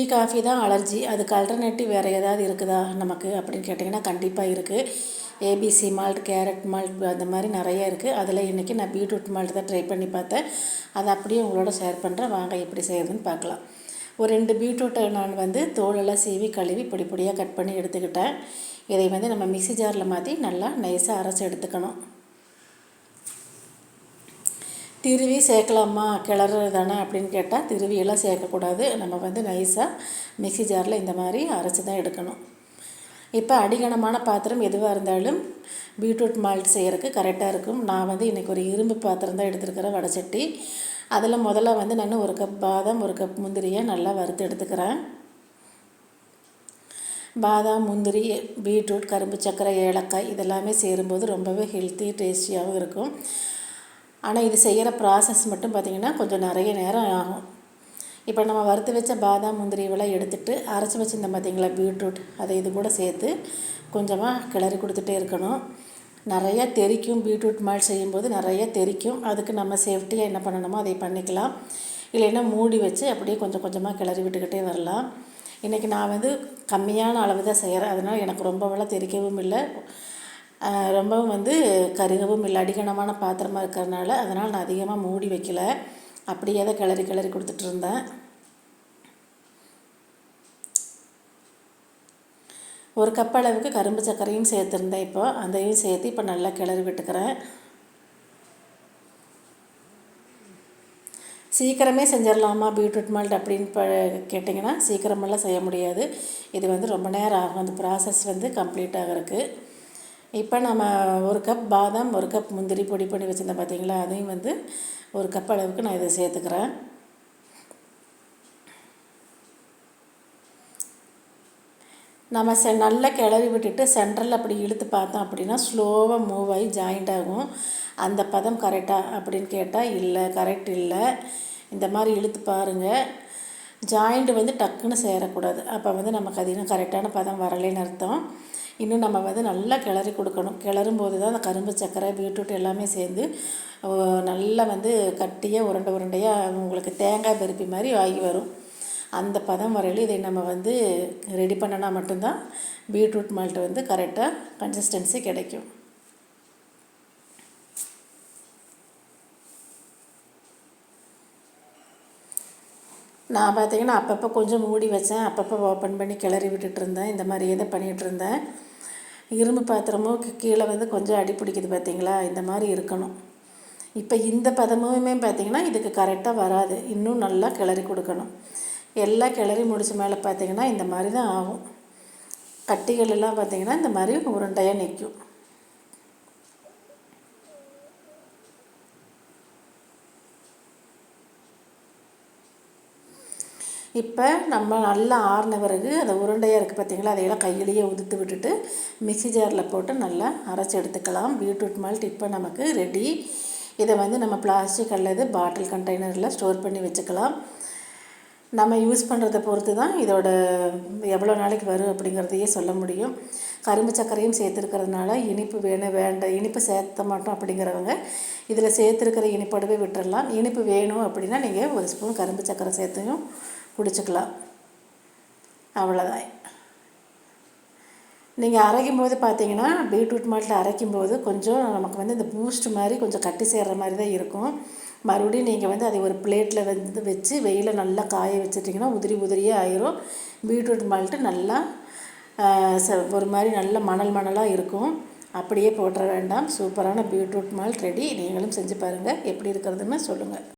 Tea coffee தான் allergy. அதுக்கு alternative வேறு ஏதாவது இருக்குதா நமக்கு அப்படின்னு கேட்டிங்கன்னா கண்டிப்பாக இருக்குது ஏபிசி மால்ட் கேரட் மால்ட் அந்த மாதிரி நிறைய இருக்குது அதில் இன்றைக்கி நான் பீட்ரூட் மால்ட் தான் ட்ரை பண்ணி பார்த்தேன். அதை அப்படியே உங்களோட ஷேர் பண்ணுறேன் வாங்க எப்படி செய்கிறதுன்னு பார்க்கலாம். ஒரு ரெண்டு பீட்ரூட்டை நான் வந்து தோலெல்லாம் சீவி கழுவி பொடி பொடியாக கட் பண்ணி எடுத்துக்கிட்டேன். இதை வந்து நம்ம மிக்சி ஜாரில் மாற்றி நல்லா நைஸாக அரைச்சி எடுத்துக்கணும். திருவி சேர்க்கலாமா? கிளறு தானே அப்படின்னு கேட்டால் திருவியெல்லாம் சேர்க்கக்கூடாது. நம்ம வந்து நைஸாக மிக்சி ஜாரில் இந்த மாதிரி அரைச்சி தான் எடுக்கணும். இப்போ அடிகனமான பாத்திரம் எதுவாக இருந்தாலும் பீட்ரூட் மால்ட் செய்கிறதுக்கு கரெக்டாக இருக்கும். நான் வந்து இன்றைக்கி ஒரு இரும்பு பாத்திரம் தான் எடுத்துருக்கிறேன் வடச்சட்டி அதில் முதல்ல வந்து நான் ஒரு கப் பாதாம் ஒரு கப் முந்திரியை நல்லா வறுத்து எடுத்துக்கிறேன். பாதாம் முந்திரி பீட்ரூட் கரும்பு சர்க்கரை ஏலக்காய் இதெல்லாமே சேரும்போது ரொம்பவே ஹெல்த்தி டேஸ்டியாகவும் இருக்கும். ஆனால் இது செய்கிற ப்ராசஸ் மட்டும் பார்த்திங்கன்னா கொஞ்சம் நிறைய நேரம் ஆகும். இப்போ நம்ம வறுத்து வச்ச பாதாம் முந்திரிவெல்லாம் எடுத்துகிட்டு அரைச்சி வச்சுருந்தோம் பார்த்திங்களா பீட்ரூட் அதை இது கூட சேர்த்து கொஞ்சமாக கிளறி கொடுத்துட்டே இருக்கணும். நிறையா தெரிக்கும் பீட்ரூட் மால் செய்யும்போது நிறைய தெரிக்கும். அதுக்கு நம்ம சேஃப்டியாக என்ன பண்ணணுமோ அதை பண்ணிக்கலாம். இல்லைன்னா மூடி வச்சு அப்படியே கொஞ்சம் கொஞ்சமாக கிளறி விட்டுக்கிட்டே வரலாம். இன்றைக்கி நான் வந்து கம்மியான அளவு தான் செய்கிறேன் அதனால் எனக்கு ரொம்பவெல்லாம் தெரிக்கவும் இல்லை. ரொம்பவும் வந்து கருகவும் இல்லை அடிகனமான பாத்திரமாக இருக்கிறதுனால அதனால் நான் அதிகமாக மூடி வைக்கல. அப்படியே தான் கிளறி கிளறி கொடுத்துட்ருந்தேன் ஒரு கப் அளவுக்கு கரும்பு சர்க்கரையும் சேர்த்துருந்தேன் இப்போ. அதையும் சேர்த்து இப்போ நல்லா கிளறி விட்டுக்கிறேன். சீக்கிரமே செஞ்சிடலாமா பீட்ரூட் மால்ட் அப்படின்னு ப கேட்டிங்கன்னா சீக்கிரமெல்லாம் செய்ய முடியாது. இது வந்து ரொம்ப நேரம் ஆகும். அந்த ப்ராசஸ் வந்து கம்ப்ளீட் ஆகிறதுக்கு. இப்போ நம்ம ஒரு கப் பாதாம் ஒரு கப் முந்திரி பொடி பண்ணி வச்சுருந்தேன் பார்த்தீங்களா? அதையும் வந்து ஒரு கப் அளவுக்கு நான் இதை சேர்த்துக்கிறேன். நம்ம செ நல்லா கிளறி விட்டுட்டு சென்ட்ரல் அப்படி இழுத்து பார்த்தோம் அப்படின்னா ஸ்லோவாக மூவ் ஆகி ஜாயிண்ட் ஆகும். அந்த பதம் கரெக்டாக அப்படின்னு கேட்டால் இல்லை கரெக்ட் இல்லை. இந்த மாதிரி இழுத்து பாருங்கள் ஜாயிண்ட் வந்து டக்குன்னு சேரக்கூடாது. அப்போ வந்து நமக்கு அது இன்னும் கரெக்டான பதம் வரலைன்னு அர்த்தம். இன்னும் நம்ம வந்து நல்லா கிளறி கொடுக்கணும். கிளறும் போது தான் அந்த கரும்பு சர்க்கரை பீட்ரூட் எல்லாமே சேர்ந்து நல்லா வந்து கட்டியாக உருண்டை உருண்டையாக உங்களுக்கு தேங்காய் பருப்பி மாதிரி ஆகி வரும். அந்த பதம் வரையிலும் இதை நம்ம வந்து ரெடி பண்ணினா மட்டும்தான் பீட்ரூட் மால்ட்டு வந்து கரெக்டாக கன்சிஸ்டன்சி கிடைக்கும். நான் பார்த்தீங்கன்னா அப்பப்போ கொஞ்சம் மூடி வச்சேன். அப்பப்போ ஓப்பன் பண்ணி கிளறி விட்டுட்டு இருந்தேன் இந்த மாதிரியே தான் பண்ணிகிட்டு இருந்தேன் இரும்பு பாத்திரமும் கீழே வந்து கொஞ்சம் அடி பிடிக்குது பார்த்தீங்களா இந்த மாதிரி இருக்கணும். இப்போ இந்த பதமுமே பார்த்திங்கன்னா இதுக்கு கரெக்டாக வராது. இன்னும் நல்லா கிளறி கொடுக்கணும். எல்லாம் கிளறி முடிச்ச மேலே பார்த்திங்கன்னா இந்த மாதிரி தான் ஆகும். கட்டிகள் எல்லாம் பார்த்திங்கன்னா இந்த மாதிரி உருண்டையாக நிற்கும். இப்போ நம்ம நல்லா ஆறின பிறகு அந்த உருண்டையாக இருக்குது பார்த்திங்களா அதையெல்லாம் கையிலேயே உதுத்து விட்டுட்டு மிக்சி ஜாரில் போட்டு நல்லா அரைச்சி எடுத்துக்கலாம். பீட்ரூட் மால்ட் இப்போ நமக்கு ரெடி. இதை வந்து நம்ம பிளாஸ்டிக் அல்லது பாட்டில் கண்டெய்னரில் ஸ்டோர் பண்ணி வச்சுக்கலாம். நம்ம யூஸ் பண்ணுறதை பொறுத்து தான் இதோட எவ்வளோ நாளைக்கு வரும் அப்படிங்கிறதையே சொல்ல முடியும். கரும்பு சர்க்கரையும் சேர்த்துருக்கிறதுனால இனிப்பு வேணும் வேண்டாம் இனிப்பு சேர்த்த மாட்டோம் அப்படிங்கிறவங்க இதில் சேர்த்துருக்கிற இனிப்போடவே விட்டுடலாம் இனிப்பு வேணும் அப்படின்னா நீங்கள் ஒரு ஸ்பூன் கரும்பு சர்க்கரை சேர்த்தையும் குடிச்சிக்கலாம். அவ்வளோதான் நீங்கள் அரைக்கும் போது பார்த்தீங்கன்னா பீட்ரூட் மாட்டில் அரைக்கும் போது கொஞ்சம் நமக்கு வந்து இந்த பூஸ்ட் மாதிரி கொஞ்சம் கட்டி சேர்கிற மாதிரி தான் இருக்கும். மறுபடியும் நீங்கள் வந்து அதை ஒரு பிளேட்டில் வந்து வச்சு வெயிலில் நல்லா காய வச்சுட்டிங்கன்னா உதிரி உதிரியாக ஆயிரும். பீட்ரூட் மால்ட்டு நல்லா ஒரு மாதிரி நல்ல மணல் மணலாக இருக்கும். அப்படியே போட்டுற வேண்டாம். சூப்பரான பீட்ரூட் மால்ட் ரெடி. நீங்களும் செஞ்சு பாருங்கள் எப்படி இருக்கிறதுன்னு சொல்லுங்கள்